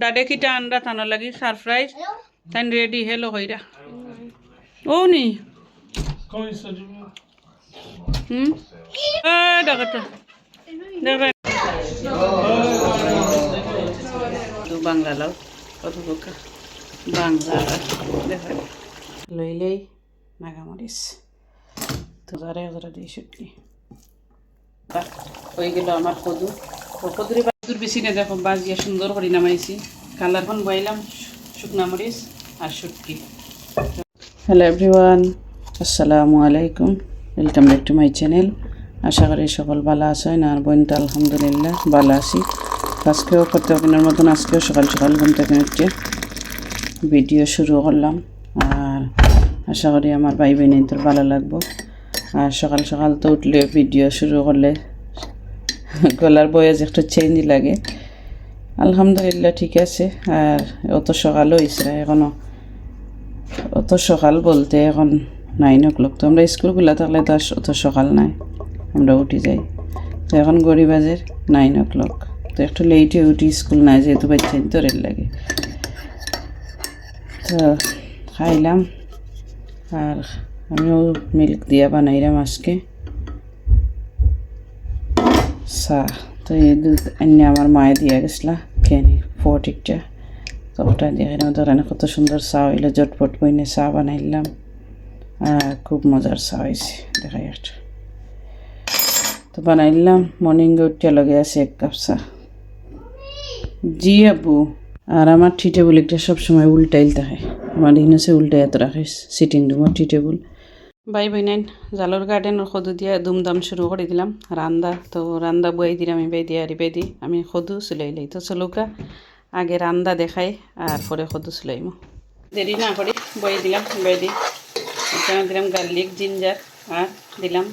ডাডে কিটা আন্ডা টানো লাগি? সারপ্রাইজ? তাই রেডি হেলো হইরা। ও নি হুম? ডাকাটা বাংলা লাও কত বোকা? বাংলা দেখা লইলেই নাগামরিস তো যারা যারা দিয়ে হয়ে গেল আমার কদু। কদুরি কদুর বেশি না দেখো বাজিয়া সুন্দর করে নামাইছি। কালারখন বইলাম, শুকনা মরিচ আর শুটকি। হ্যালো এভরিওয়ান আসসালামু আলাইকুম। Welcome back to my channel আশা করি সকল ভালো আছেন আর বোন তো আলহামদুলিল্লাহ ভালো আছি। আজকেও করতে প্রত্যেকের মতন আজকেও সকাল সকাল ঘুম থেকে উঠে ভিডিও শুরু করলাম। আর আশা করি আমার ভাই বোনের তোর ভালো লাগবো। আর সকাল সকাল তো উঠলে ভিডিও শুরু করলে গলার বয়স একটু চেঞ্জ লাগে। আলহামদুলিল্লাহ ঠিক আছে। আর অত সকালও হয়েছে এখনও অত সকাল বলতে এখন নাইন ও ক্লক তো আমরা স্কুলগুলো থাকলে তো অত সকাল নাই, আমরা উঠি যাই। তো এখন গড়ি বাজের নাইন ও ক্লক তো একটু লেটে উঠি, স্কুল নাই যেহেতু বাচ্চা তো রেল লাগে। তো খাইলাম। আর আমিও মিল্ক দিয়া বানাইলাম আজকে। চা তো এই আমার মায়ে দিয়ে গেছিলা খেয়ে ফটিকটা তো ওটা দিয়ে খেলাম ধরেন কত সুন্দর চা হইল জটপট বইনে চা বানাইলাম আর খুব মজার চা হয়েছে দেখাই একটা তো বানাইলাম মর্নিং উঠতে লগে আছে এক কাপ চা জি আব্বু আর আমার টি টেবিল একটা সবসময় উল্টাইল থাকে আমার ইনসে উল্টাই এত রাখে সিটিং রুমের টি টেবিল বাই বইনাইন জালর গার্ডেনের সদু দিয়া দুমদাম শুরু করে দিলাম। রান্দা তো রান্দা বই দিলাম আমি, বাই দিয়া রিবাই দি। আমি সদু চুলাইলাই তো চলুকা আগে রান্দা দেখাই আর পরে সদু চুলাইমো। দেরি না করে বই দিলাম বই দি। এখানে দিলাম গার্লিক জিঞ্জার আর দিলাম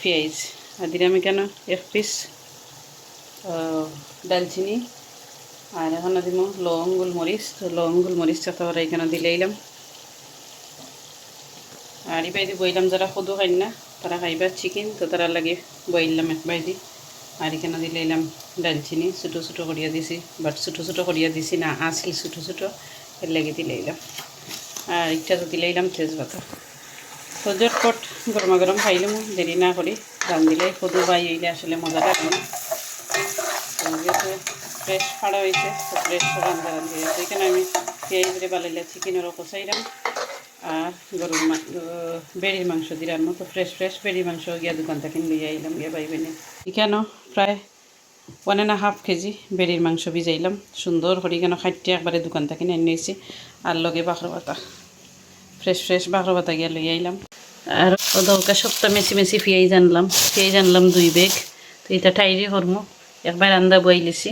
পেঁয়াজ। আর দিলাম এখানে এক পিস দালচিনি। আর এখানে দিব লং গোলমরিচ তো লং গোলমরিচ তারপরে এখানে দিলাইলাম আর দি বইলাম যারা সদু খাই না, তারা খাইবা চিকেন তো তারা লাগে বইলাম একবাই দি আর এখানে দিলাইলাম দালচিনি ছোটো ছোটো করিয়া দিছি বাট ছোটো ছোটো করিয়া দিছি না আসল ছোটো ছোটো, এর লাগে দিলাইলাম আর একটা তো দিলাইলাম তেজপাতা। তো জটপট গরমা গরম খাইলাম দেরি না করি রান্ধিলে সদু বাই হইলে আসলে মজা তো যেহেতু ফ্রেশ ফাড়া হয়েছে ফ্রেশ রান্ধা রান্ধি এখানে আমি পেঁয়াজ দিয়ে বালাইলে চিকেনেরও কষাইলাম। গরুর বেড়ির মাংস দিলাম তো ফ্রেশ ফ্রেশ বেড়ির মাংস গিয়া দোকান থেকে লইয়া আইলাম, গিয়া বেনে কেন প্রায় ওয়ান অ্যান্ড হাফ কেজি বেড়ির মাংস ভিজাইলাম। সুন্দর করে কেন খাইতে একবারে দোকান থেকে নিয়ে নিয়েছি। আর লগে বাখর পাতা। ফ্রেশ ফ্রেশ বাখর পাতা গিয়া লইয়া আইলাম। আর ওদৌকা সপ্তাহ মেসি মেসি পেঁয়াজ আনলাম। পেঁয়াজ আনলাম দুই বেগ তো এটা টাইরি করমো একবার আন্দা বই লিছি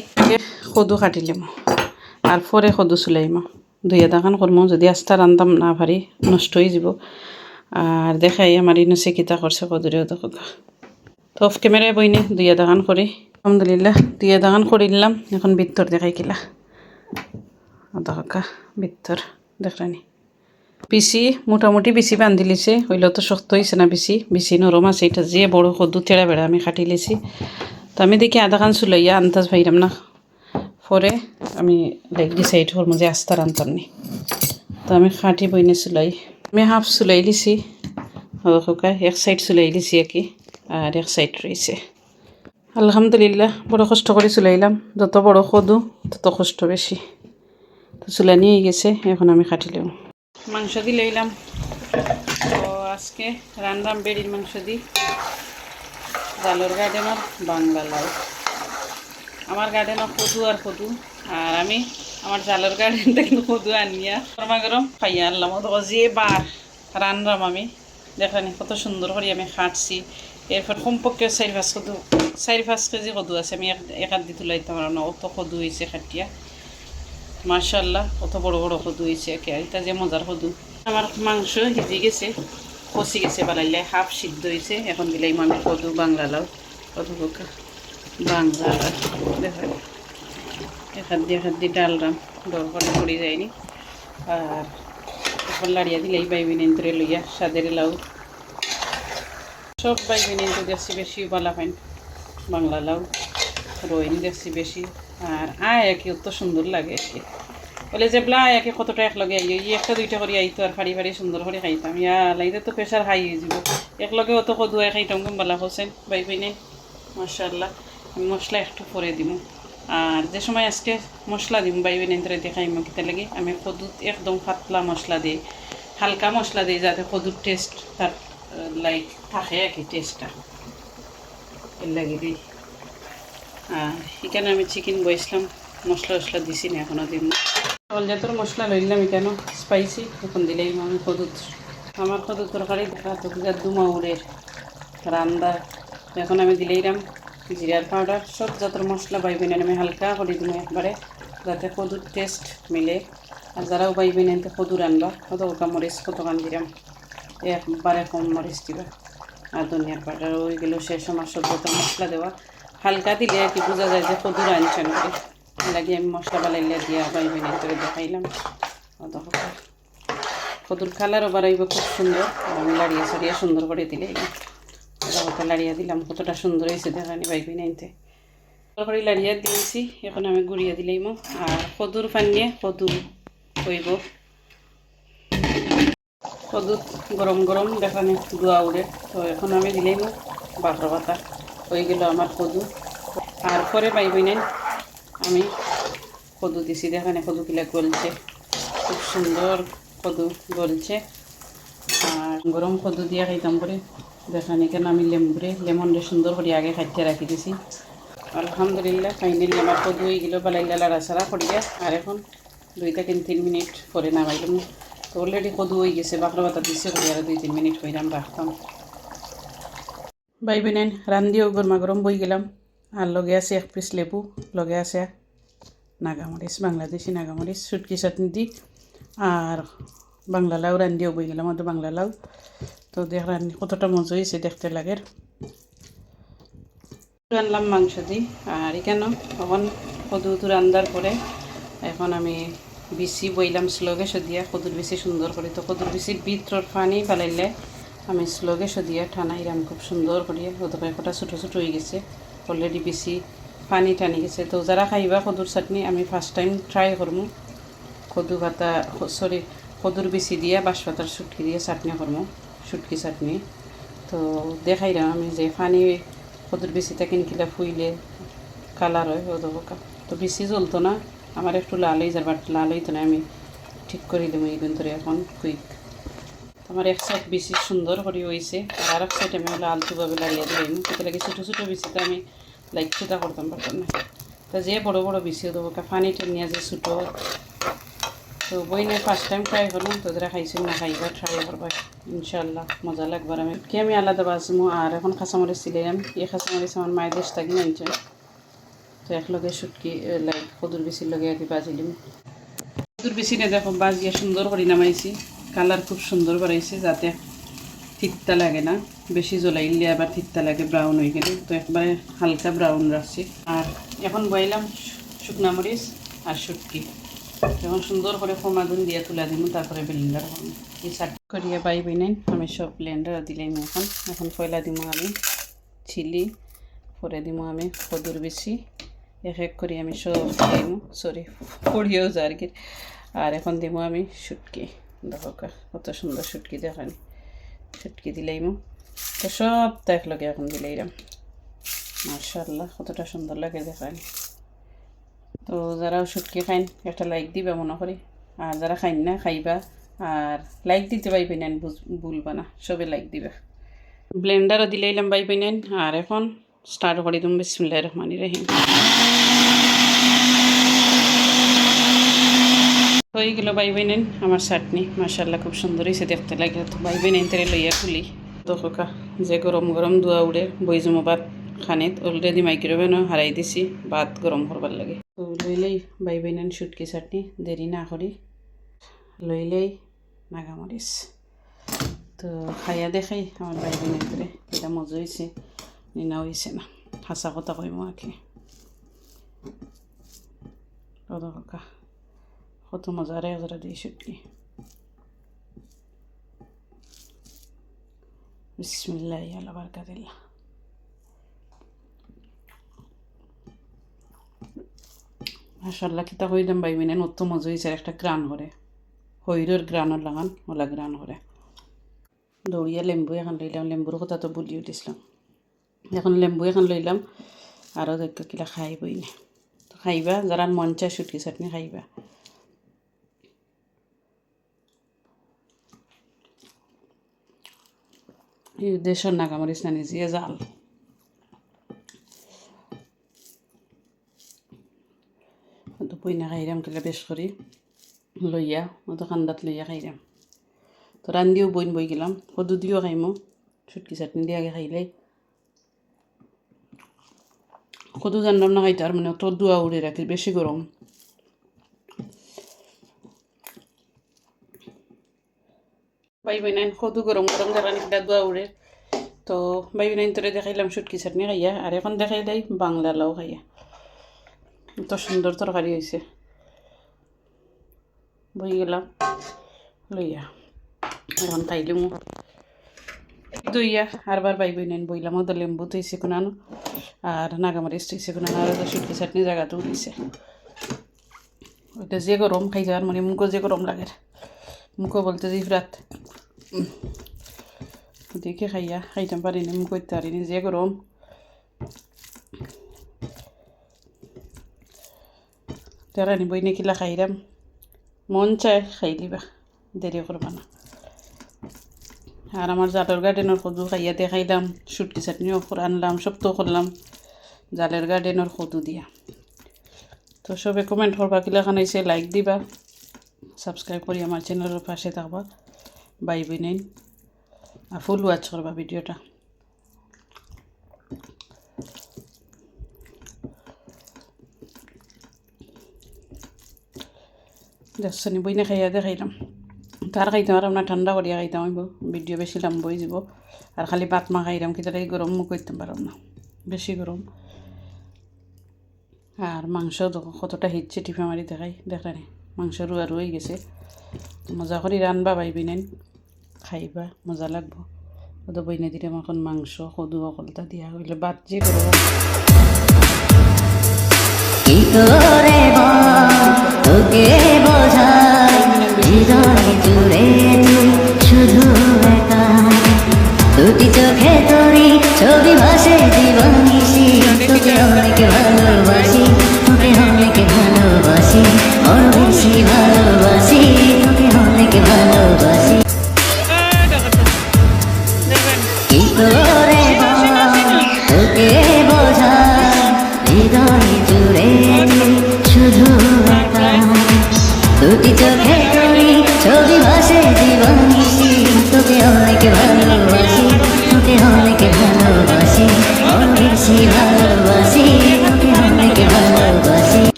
সদু কাটিলাম। আর পরে সদু চুলাইম। দুই এদাখান করমো যদি আস্তা রান্ধাম না পারি নষ্ট হয়ে যাব আর দেখাই আমার ইনো চিকিতা করছে সদুরেও দেখো তো অফ ক্যামেরায় বইনি দুই এদাখান করি আলহামদুলিল্লাহ, দুই এদাখান নিলাম এখন বিত্তর দেখাই কিলা। দেখা বিত্তর দেখলানি পিসি মোটামুটি বেশি বান্ধি লিছে হইলেও তো শক্ত হয়েছে না বেশি বেশি নরম আছে এটা যে বড় সদু তেড়া বেড়া আমি কাটি লিছি। তো আমি দেখি আধা খান চুলাইয়া আন্দাজ ভাইরাম না। পরে আমি লাইক ডিসাইড করব যে আস্তার আনতাম নি তো আমি খাঁটি বইনে চুলাই আমি হাফ চুলাই লিছি শুকাই এক সাইড চুলাই লিছি আর কি আর এক সাইড রয়েছে। আলহামদুলিল্লাহ, বড় কষ্ট করে চুলাইলাম যত বড় সদু তত কষ্ট বেশি। তো চুলা নিয়ে গেছে, এখন আমি খাটিলাম মাংস দি লইলাম। তো আজকে রান্নাম বেড়ির মাংস দি জালর গার্ডেনের বাংলা লাউ। আমার গার্ডেনও কদু আর কদু। আর আমি আমার জালর গার্ডেন থেকে কদু আনিয়া গরমা খাইয়া আনলাম। যে বার রানলাম আমি। দেখানি কত সুন্দর করে আমি খাটছি। এরপর কমপক্ষে চারি পাঁচ কদু, চারি পাঁচ কেজি কদু আছে। আমি এক দি তুলাইতাম আর না, অত কদু হয়েছে খাটিয়া। মার্শাল্লাহ কত বড় বড় কদু হয়েছে একে। এটা যে মজার কদু। আমার মাংস সিজি গেছে, কষি গেছে বালাইলে হাফ সিদ্ধ হয়েছে এখন দিলাম আমি কদু, বাংলা লাউ। কত বাংলা দেখা হাত দিয়ে হাত দিয়ে ডালরাম ডর পড়ে যায়নি আর এখন লাড়িয়া দিলেই বাইবি নিন্তরে লইয়া, সাদের লাউ। সব বাইবি নিন্তু দেখছি বেশি, বালা পাইন। বাংলা লাউ রোহিন দেখছি বেশি। আর আয় একে অত সুন্দর লাগে আর কি বলে যে, বলা একে কতটা এক লগে আই এই একটা দুইটা করে আইতো আর ফাড়ি ফাড়ি সুন্দর করে খাইতাম। ইয়া, লাইতে তো প্রেশার হাই হয়ে যাব। এক লগে অত কদুয়াই খাইতাম কম বলা হোসেন বাই বাই নেই মার্শাল্লাহ আমি মশলা একটু পরে দিব আর যে সময় আজকে মশলা দিম বাই নেই দেখাই মোক কিতা লাগে, আমি কদুত একদম পাতলা মশলা দিই হালকা মশলা দিই যাতে কদুর টেস্ট তার লাইক থাকে আর কি টেস্টটা এর লাগে দিই আর এখানে আমি চিকেন বইছিলাম মশলা টশলা দিছি না এখনও দিন চাউল জাতর মশলা লইলাম এখানে স্পাইসি এখন দিলেই আমি কদুত আমার কদুত তরকারি দেখা তো দুমাউরের রান্দা, এখন আমি দিলেইরাম জিরার পাউডার, সব জাতর মশলা বাইবেন আমি হালকা করে দিলাম একবারে, যাতে কদুর টেস্ট মিলে। আর যারাও বাইবেন এনতে কদু রানবা কত ওকা মরিচ, কত কান দিলাম? একবারে কম মরিচ দিবা। আর ধনিয়ার পাউডার ওইগুলো শেষ আমার সব যত মশলা দেওয়া। হালকা দিলে আর কি বোঝা যায় যে কদুর আনছেন লাগে আমি মশলা বালাইলে দিয়া বাইবেন করে দেখাইলাম। অত কদুর কালারও বাড়াইব খুব সুন্দর আমি লাড়িয়ে সারিয়ে সুন্দর করে দিলে। ওটা লাড়িয়ে দিলাম, কতটা সুন্দর হয়েছে, দেখানি বাইবি নাইতে করে লাড়িয়ে দিয়েছি, এখন আমি গুড়িয়ে দিলেই মো। আর কদুর পানিয়ে কদুর হইব। কদুর গরম গরম, দেখানি দোয়া উড়ে। তো এখন আমি দিলেই মো বাঘর পাতা, হয়ে গেল আমার কদু আর পরে পাইবই নাই আমি কদু দিছি, দেখানে কদু কিলা গলছে। খুব সুন্দর কদু গলছে। আর গরম কদু দিয়ে খাইতাম করে দেখানি কেন আমি লেম্বুরে লেমনরে সুন্দর করে আগে খাইতে রাখি দিছি। আলহামদুলিল্লাহ, ফাইনালি আমার কদু হয়ে গেল বালাইলা লাড়া সারা করিয়া আর এখন দুই থেকে তিন মিনিট পরে নামাইলাম তো অলরেডি কদু হয়ে গেছে বাকরা বাতা দিছে করি, আর দুই তিন মিনিট হইলাম রাখতাম। বাই বেনেন রান্দিও গরমা গরম বই গেলাম। আর লগে আছে এক পিস লেবু, লগে আছে নাগামরিচ, বাংলাদেশি নাগামরিচ সুটকি চাটনি দি। আর বাংলা লাউ রান্দিও বই গেলাম, আমাদের বাংলা লাউ। তো দেখ রান্নি কতটা মজা হয়েছে দেখতে লাগে। আনলাম মাংস দি, আর এখানে তখন কদুতু রান্দার পরে এখন আমি বিচি বইলাম স্লোগে সদিয়া, কদুর বেশি সুন্দর করে। তো কদুর বেশির ভিতর পানি ফেলাইলে আমি স্লোগে সদিয়া ঠানাইরাম খুব সুন্দর করিয়া ওদের কটা ছোটো ছোটো হয়ে গেছে অলরেডি বেশি পানি টানি গেছে। তো যারা খাইবা কদুর চাটনি, আমি ফার্স্ট টাইম ট্রাই করব কদু পাতা সরি কদুর বেশি দিয়া বাঁশ পাতার সুটকি দিয়ে চাটনি করব সুটকি চাটনি। তো দেখাই দেখাইলাম আমি যে পানি কদুর বেশিটা কিনকিলা ফুইলে কালার হয়, ও দোকা তো বেশি জ্বলতো না, আমার একটু লাল যার বাট লাল হইতো না, আমি ঠিক করে দেবো এই ধরে এখন কুইক আমার এক সাইড বেশি সুন্দর করে হয়েছে আর এক সাইড আমি আলতুভাবে লাগিয়ে দিলাম। সেটা লাগে ছোটো ছোটো বেশিতে আমি লাইক সেটা করতাম, পারতাম না। তা যে বড় বড় বেশিও দেবো পানিটা নিয়ে যে ছোটো তো বই নিয়ে ফার্স্ট টাইম ট্রাই করলাম, তো যারা খাইছিল না খাইবা ট্রাই করবা ইনশাল্লাহ মজা লাগবার আমি। কি আমি আলাদা বাজমো? আর এখন খাঁচামরিচ ছিলাম এই খাঁচামরিচ আমার মায়ের দেশ থাকি নাইছে তো একলগে শুটকি লাইক কদুর বেশির লগে আর কি বাজিলিম। কদুর বেশি না দেখো, বাজিয়ে সুন্দর করে নামাইছি। কালার খুব সুন্দর বাড়াইছে যাতে তিত্তা লাগে না। বেশি জ্বলাইলে আবার তিত্তা লাগে ব্রাউন হয়ে গেলে। তো একবারে হালকা ব্রাউন রাখছি। আর এখন বইলাম শুকনা মরিচ আর শুটকি। এখন সুন্দর করে ফোমাদুন দিয়ে তুলে দিব, তারপরে ব্লেন্ডার এই চাট করিয়া পাই নেন। আমি সব ব্লেন্ডার দিলাম এখন। এখন পয়লা দিব আমি চিলি পরে দিব আমি কদুর বেশি। এক এক করে আমি সব দিম সরি পড়িয়েও যা আর কি। আর এখন দিব আমি শুটকি। দেখো কত সুন্দর শুটকি দেখানি। শুটকি দিলাইমু। তো সব তো একলগে এখন দিলাইরাম মার্শাল্লাহ কতটা সুন্দর লাগে দেখানি। তো যারাও শুটকি খাইন, একটা লাইক দিবা মনে করি। আর যারা খাইন না, খাইবা। আর লাইক দিতে পাইবেন না ভুলবা না। সবে লাইক দিবা। ব্লেন্ডারও দিলাইলাম পাইবেন আর এখন স্টার্ট করে দিম বিসমুল্লাহ রহমানি রহিম। হয়ে গেল বাই নেন আমার চাটনি। মাসাল্লাহ খুব সুন্দর হয়েছে দেখতে। লাগে তো বাই নেন তেরে লইয়া খুলি। তো যে গরম গরম দোয়া উড়ে বই জমো ভাত। খানিত অলরেডি মাইক্রোওভেনও হারাই দিছি, ভাত গরম করবার লাগে। তো লইলেই বাই নেন শুটকি চাটনি, দেরি না করি। লইলেই নাগামরিচ। তো খাইয়া দেখাই আমার বাই নেন করে এটা মজা হয়েছে নিনা হয়েছে না। হাসা কথা কইম আর কি কাকা, কত মজা রে যারা দিয়ে শুটকি। বিসমিল্লাহ আল্লাহ বারকাতিল্লাহ মাসাল্লাহ কিতা কইলাম বাই মিনে নত্য মজা হয়েছে একটা গ্রান করে হইরের গ্রানের লাগান ওলা গ্রান করে দৌড়িয়া লেম্বু এখন লইলাম, লেম্বুর কথা তো বলি উঠিছিলাম এখন লেম্বু এখন লইলাম আরও দেখো কিলা খাই বই না। তো খাইবা, যারা মন চায় সুটকি চাটনি খাইবা। দেশের নাগামরিচ না নিজে জাল। তো পইনা খাইরাম কিলা বেশ করি লইয়া মতো কান্দাত লইয়া খাইরাম তো রান্দিও বইন বই গেলাম সদু দিও খাইমো ছুটকি চাটনি দিয়ে আগে খাইলাই কদু জানলাম না খাইতে আর মানে অত দুয়া উড়ে রাখি বেশি গরম বাই বাইনাইন সদু গরম গরম জানি কিটা দুয়া উড়ে তো বাই বাইনাইন তোরে দেখাইলাম শুটকি চাটনি খাইয়া আর এখন দেখাই দেয় বাংলা লাউ খাইয়া এত সুন্দর তরকারি হয়েছে বই গেলাম লইয়া এখন খাইলাম দইয়া আরবার বাই বই নেন বইলাম ওদের লেম্বু তৈছে কোনানো আর নাগামারিচ তৈছে কোনানো আর ওদের শুটকি চাটনি জায়গাতেও দিছে ওইটা যে গরম খাই যাওয়ার মানে মুখও যে গরম লাগে মুখও বলতে যে রাত দেখে খাইয়া খাইতাম পারিনি মুখ করতে পারিনি যে গরম তেরানি বই নেকিলা খাইরাম মন চায় খাইলিবা দেরি করবা না আর আমার জালের গার্ডেনের সদু খাইয়া দেখাইলাম শুটকি চাটনিও আনলাম সব তো করলাম জালের গার্ডেনের সদু দিয়া তো সবে কমেন্ট করবা কিলা খানাইছে লাইক দিবা সাবস্ক্রাইব করি আমার চ্যানেলের পাশে থাকবা বাই বিনাইন আর ফুল ওয়াচ করবা ভিডিওটা দশনি বই না খাইয়া দেখাইলাম তার খাইতাম আর আপনার ঠান্ডা করিয়া খাইতাম হইব ভিডিও বেশি লম্বা হয়ে যাব আর খালি ভাত মা খাইলাম কিন্তু এই গরম মুখ করতে পারলাম না বেশি গরম আর মাংস কতটা হিচ্ছে টিফা মারি দেখাই দেখানি মাংস রুয়া রুই গেছে। মজা করে রানবা পাইবি নেন খাইবা, মজা লাগবো। ওদের বইনে দিলে এখন মাংস সদু অকলতা দিয়া। হইলে বাদ যে করব কি করে বল তোকে বোঝাই হৃদয় জুড়ে তুই শুধু একা। দুটি চোখে তোরি ছবি ভাসে জীবন তোকে অনেক ভালোবাসি।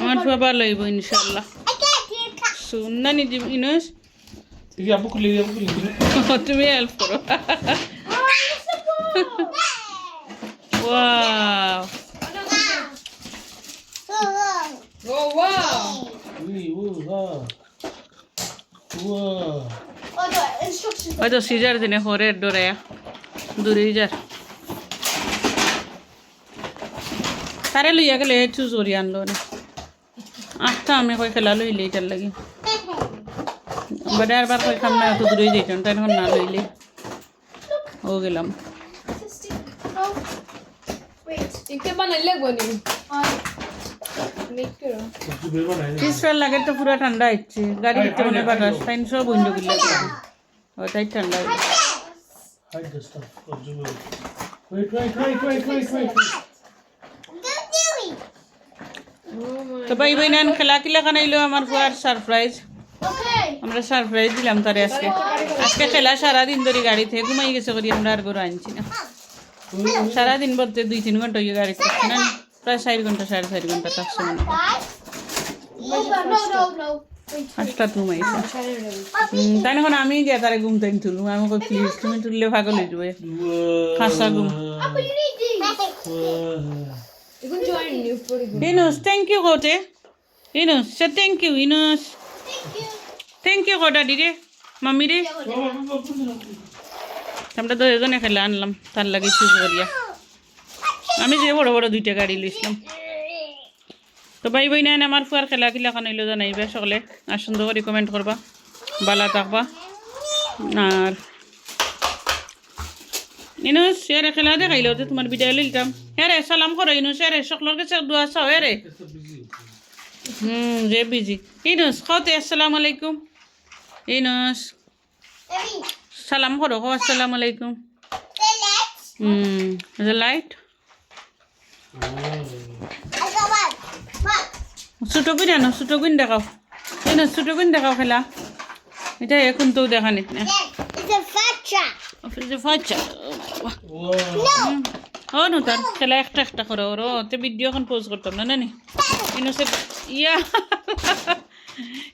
আমার বাবা লইব ইনশাল্লাহ শুননা নি ইনস. তুমি হেল্প করো ওয়াও Wih, wah. Wah. হয়তো সিজার দিনে হরের ডোরে দূরে যার তারে লইয়া গেলে চুজ করি আনলো না আমি কই খেলা লইলে এটার লাগি বাড়ি আর বার কই খাম না এত দূরে যাইতাম তাই এখন না লইলে ও গেলাম ইকে বানাইলে বনি মিক্স করো Aku beli mana ini? পিসফেল লাগে তো পুরা ঠান্ডা হচ্ছে গাড়ি ভিতরে মনে বাতাস ফাইন সব বন্ধ করলে ও তাই ঠান্ডা হচ্ছে তো ভাই ভাই, নান, খেলা কিলা কানাইলো আমার পুয়ার সারপ্রাইজ আমরা সারপ্রাইজ দিলাম তারে আজকে। আজকে খেলা সারাদিন ধরে গাড়ি থেকে ঘুমাই গেছে করি আমরা আর গরু আনছি না। সারাদিন বলতে দুই, তিন ঘণ্টা ইয়ে গাড়ি করছে না। প্রায় চার ঘণ্টা, সাড়ে চার ঘণ্টা তার সময় try it তাই এখন আমি গিয়ে তারে ঘুম তাই তুলুম আমি কই প্লিজ তুমি তুললে হয়ে যাবে। খাসা ঘুম। You. You can join you pretty good. ইনুস থ্যাংক ইউ কোটে ইনুস সে থ্যাংক ইউ ইনুস থ্যাংক ইউ কোটা দিদি মাম্মি রে আমরা তো এজনে খেলে আনলাম তার লাগে চুজ করিয়া আমি যে বড় বড় দুইটা গাড়ি লইছিলাম তো ভাই বই নাই আমার ফুয়ার খেলা কিলা খান হইল জানাইবে সকলে আর সুন্দর করে কমেন্ট করবা বালা থাকবা আর ইনুস এরে খেলা দেখাইলো তো তোমার বিদায় লইতাম হ্যাঁ রে সালাম করো ইনুস এরে সকলের কাছে দোয়া চাও এরে হুম যে বিজি ইনুস খাওতে আসসালামু আলাইকুম ইনুস সালাম করো কো আসসালামু আলাইকুম হুম the light? ছোটো গুণ আনো ছোটো গুণ দেখাও না ছোটো গুণ দেখাও খেলা এটা এখন তো দেখা নিত না অফিসে ফাচ্চা ও নো তার খেলা একটা একটা করো ওর তে ভিডিও এখন পোজ করতাম না নানি? ইনো সে ইয়া।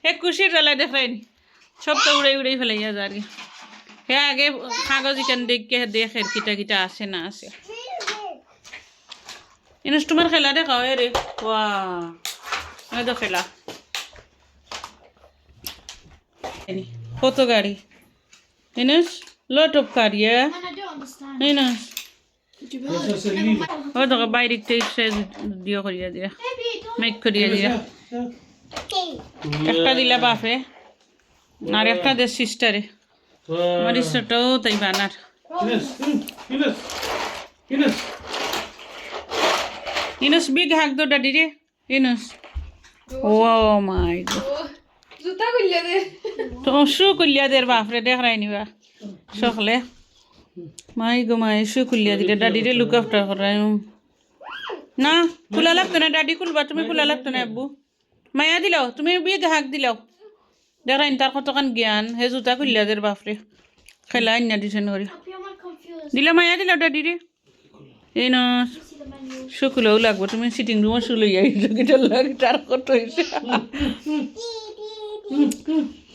এক খুশির জ্বালায় দেখায়নি সব তো উড়াই উড়াই ফেলাইয়া যা আর কি। হে আগে কাগজ ইখান দেখে দেখে কিটা কিটা আসে না আসে। ইনুস তোমার খেলা দেখাও রে ওয়া। এই তো খেলা। কত গাড়ি? ইনুস? লট অফ গাড়ি And I don't understand. I it. ও তোকে বাইরে ইসে দিও করিয়া দিয়া. মেক করিয়া দিয়া. একটা দিলা বাপে আর একটা দে সিস্টারে আমার Wow. ইস্টারটাও তাই বানার. ইনুস বিগ হাক দো ডাডি রে ইনুস ও মাই গড Oh. জুতা খুললে দে তো শু কুলিয়া দের বাপরে দেখ রাই নিবা সকলে মাই গো মাই শু কুলিয়া দিলে ডাডি রে লুক আফটার করাই। না খোলা লাগতো না ডাডি খুলবা তুমি খোলা লাগতো না আব্বু। মায়া দিলাও তুমি বিয়ে হাক দিলাও। দেখাইন তার কতখান জ্ঞান। হে জুতা কুলিয়া দের বাপরে। খেলা আন্যা দিছেন করি? দিলা মায়া দিলাও ডাডি রে। এই ন শুকুলেও লাগবো। তুমি সিটিং রুমও শুলে লাগে তার কত হয়েছে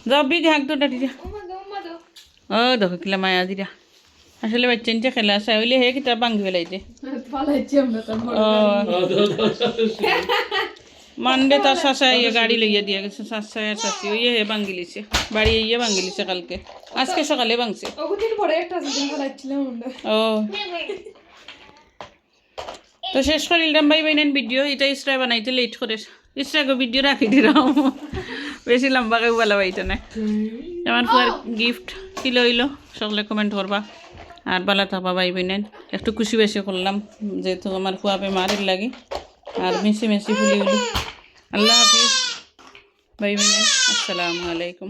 যাও বিগ হাক তো ডাডি রে Oh my god, mother. ও দেখো কিলা মায়া দিরা আসলে বাচ্চা খেলা আছে হইলে হে কিতা ভাঙ্গি ফেলাইতে আমরা তার শাসা ইয়ে গাড়ি লইয়া দিয়া গেছে শাসা শাসি ওই হে ভাঙ্গি লিছে বাড়ি ইয়ে ভাঙ্গি লিছে কালকে আজকে সকালে ভাঙছে ও তো শেষ করিলাম ভাই বাইনান ভিডিও এটা ইসরা বানাইতে লেট করে ইসরাকে ভিডিও রাখি দিলাম বেশি লম্বাকে বলা পাইতো না আমার গিফট কি লইল সকলে কমেন্ট করবা। আর বালা থাকবা ভাই বোনেন একটু খুশি বেশি করলাম, যেহেতু আমার ফুয়া বেমারের লাগে। আর মিশি মিশি ফুলি উলি আল্লাহ হাফিজ ভাই বোনেন আসসালামু আলাইকুম।